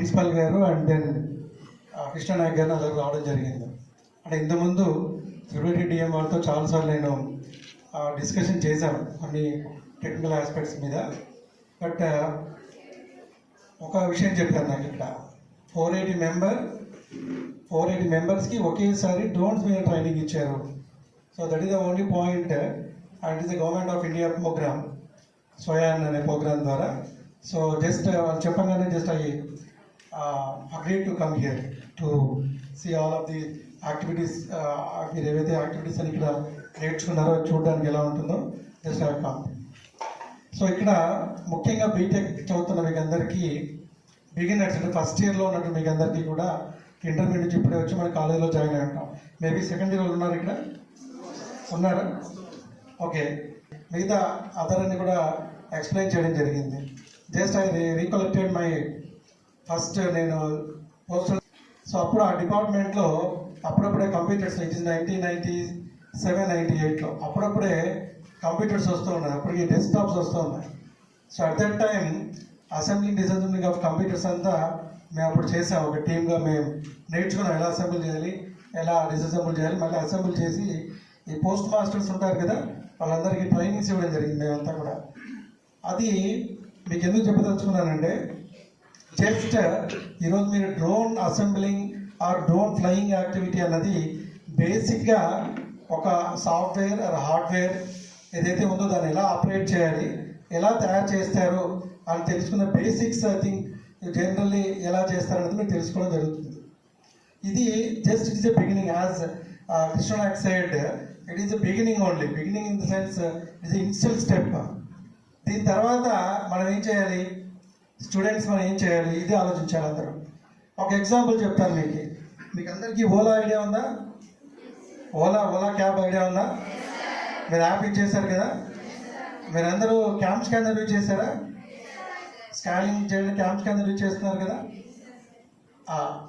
Principal గారు and then Krishna Nayak గారిని దగ్గర రావడం జరిగింది. అంటే ఇంతకుముందు త్రిబుల్ డిఎం వాళ్ళతో చాలాసార్లు నేను డిస్కషన్ చేశాను కొన్ని టెక్నికల్ ఆస్పెక్ట్స్ మీద. బట్ ఒక విషయం చెప్పారు నాకు ఇక్కడ. Four eighty member four eighty మెంబర్స్కి ఒకేసారి డ్రోన్స్ మీద ట్రైనింగ్ ఇచ్చారు. So that is the only point. And is the government of India program Swayam అనే ప్రోగ్రామ్ ద్వారా. సో జస్ట్ వాళ్ళు చెప్పగానే జస్ట్ అవి agree to come here to see all of the activities మీరు ఏవైతే యాక్టివిటీస్ అని ఇక్కడ నేర్చుకున్నారో చూడడానికి ఎలా ఉంటుందో జస్ట్ ఐ కమ్ సో ఇక్కడ ముఖ్యంగా బీటెక్ చదువుతున్న మీకు అందరికీ బిగినర్స్ అంటే ఫస్ట్ ఇయర్లో ఉన్నట్టు మీకు అందరికీ కూడా ఇంటర్మీడియట్ నుంచి ఇప్పుడే వచ్చి మన కాలేజీలో జాయిన్ అయి ఉంటాం. మేబీ సెకండ్ ఇయర్ ఉన్నారు ఇక్కడ? ఉన్నారా? ఓకే మిగతా అదర్ అని కూడా ఎక్స్ప్లెయిన్ చేయడం జరిగింది. Just I recollected my first నేను పోస్టల్ సో అప్పుడు ఆ డిపార్ట్మెంట్లో అప్పుడప్పుడే computers it is nineteen ninety seven ninety ఎయిట్లో అప్పుడప్పుడే కంప్యూటర్స్ వస్తూ ఉన్నాయి. అప్పటికి డెస్క్టాప్స్ వస్తూ ఉన్నాయి. So at that time assembly disassembling of computers అంతా మేము అప్పుడు చేసాం. ఒక టీమ్గా మేము నేర్చుకున్నాం. ఎలా అసెంబ్ల్ చేయాలి ఎలా డిసెంబుల్ చేయాలి మళ్ళీ అసెంబ్ల్ చేసి ఈ పోస్ట్ మాస్టర్స్ ఉంటారు కదా వాళ్ళందరికీ ట్రైనింగ్స్ ఇవ్వడం జరిగింది మేమంతా కూడా. అది మీకు ఎందుకు చెప్పదలుచుకున్నానంటే జస్ట్ ఈరోజు మీరు drone assembling or drone flying activity అన్నది బేసిక్గా ఒక సాఫ్ట్వేర్ ఆర్ హార్డ్వేర్ ఏదైతే ఉందో దాన్ని ఎలా ఆపరేట్ చేయాలి ఎలా తయారు చేస్తారు అని తెలుసుకున్న బేసిక్స్ ఐ థింక్ జనరల్లీ ఎలా చేస్తారనేది మీరు తెలుసుకోవడం జరుగుతుంది. ఇది just it is a beginning. As uh, Krishnanayak side it is a beginning only beginning in the sense it is initial step దీని తర్వాత మనం ఏం చేయాలి? స్టూడెంట్స్ మనం ఏం చేయాలి? ఇది ఆలోచించాలి అందరూ. ఒక ఎగ్జాంపుల్ చెప్తాను మీకు. మీకు అందరికీ ఓలా ఐడియా ఉందా? ఓలా ఓలా క్యాబ్ ఐడియా ఉందా? మీరు యాప్ ఇచ్చేసారు కదా? మీరందరూ క్యాంప్ స్కానర్ యూజ్ చేశారా? స్కానింగ్ చేయడం క్యాంప్ స్కానర్ యూజ్ చేస్తున్నారు కదా?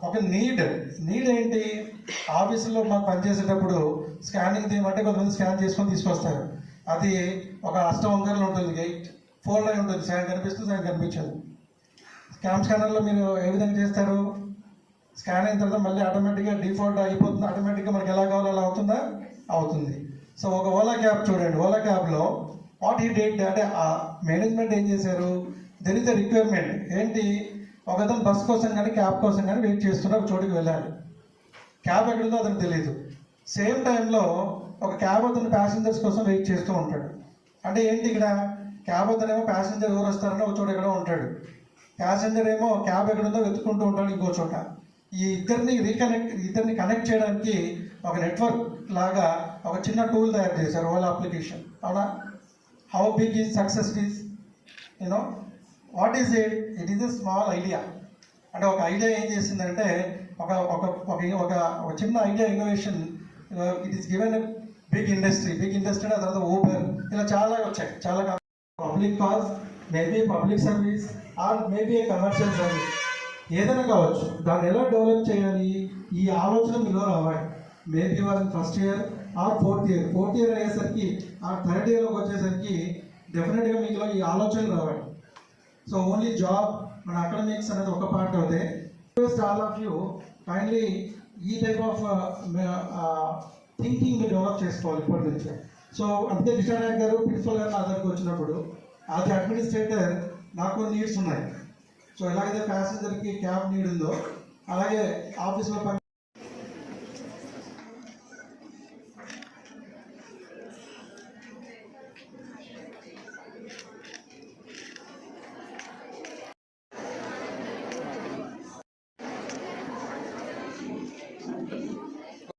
ఒక నీడ్. నీడ్ ఏంటి? ఆఫీసులో మాకు పనిచేసేటప్పుడు స్కానింగ్ తీయమంటే కొంతమంది స్కాన్ చేసుకొని తీసుకొస్తారు. అది ఒక అష్టవంకరలు ఉంటుంది గైట్ ఫోర్ లైన్ ఉంటుంది. సాయం కనిపిస్తుంది సాయం కనిపించదు. క్యామ్ స్కానర్లో మీరు ఏ విధంగా చేస్తారు? స్కాన్ అయిన తర్వాత మళ్ళీ ఆటోమేటిక్గా డిఫాల్ట్ అయిపోతుంది. ఆటోమేటిక్గా మనకి ఎలా కావాలో అలా అవుతుందా? అవుతుంది. సో ఒక ఓలా క్యాబ్ చూడండి. ఓలా క్యాబ్లో వాట్ ఈ డేట్ అంటే ఆ మేనేజ్మెంట్ ఏం చేశారు? దెర్ ఇస్ ద రిక్వైర్మెంట్ ఏంటి? ఒకతను బస్ కోసం కానీ క్యాబ్ కోసం కానీ వెయిట్ చేస్తున్న ఒక చోటుకి వెళ్ళాలి. క్యాబ్ ఎక్కడుందో అతను తెలియదు సేమ్ టైంలో ఒక క్యాబ్ అతను ప్యాసింజర్స్ కోసం వెయిట్ చేస్తూ ఉంటాడు. అంటే ఏంటి ఇక్కడ? క్యాబ్ అతనేమో ప్యాసింజర్ ఎవరు వస్తారని ఒక చోట ఎక్కడో ఉంటాడు. ప్యాసింజర్ ఏమో క్యాబ్ ఎక్కడుందో వెతుక్కుంటూ ఉంటాడు ఇంకో చోట. ఈ ఇద్దరిని రీకనెక్ట్ ఇద్దరిని కనెక్ట్ చేయడానికి ఒక నెట్వర్క్ లాగా ఒక చిన్న టూల్ తయారు చేశారు ఓలా అప్లికేషన్ అవునా? How big is success is you know what is it it is a small idea అంటే ఒక ఐడియా ఏం చేసిందంటే ఒక ఒక ఒక ఒక ఒక చిన్న idea innovation it is given big industry big industry ఆ తర్వాత ఊబర్ ఇలా చాలా వచ్చాయి. చాలా public cause maybe public service or maybe a commercial service ఏదైనా కావచ్చు. దాన్ని ఎలా డెవలప్ చేయాలి? ఈ ఆలోచన మీలో రావాలి. మేబీ వాళ్ళ first year or fourth year fourth year అయ్యేసరికి ఆ థర్డ్ ఇయర్లోకి వచ్చేసరికి డెఫినెట్గా మీలో ఈ ఆలోచనలు రావాలి. సో ఓన్లీ జాబ్ మన అకాడమిక్స్ అనేది ఒక పార్ట్ అవుతే ఆల్ ఆఫ్ యూ కైండ్లీ ఈ టైప్ ఆఫ్ థింకింగ్ డెవలప్ చేసుకోవాలి ఇప్పటి నుంచి. సో అందుకే కిషానాయక్ గారు ప్రిన్సిపల్ గారు నా దగ్గరికి వచ్చినప్పుడు అది అడ్మినిస్ట్రేటర్ నాకు కొన్ని నీడ్స్ ఉన్నాయి. సో ఎలాగైతే ప్యాసింజర్కి క్యాబ్ నీడ్ ఉందో అలాగే ఆఫీస్లో పని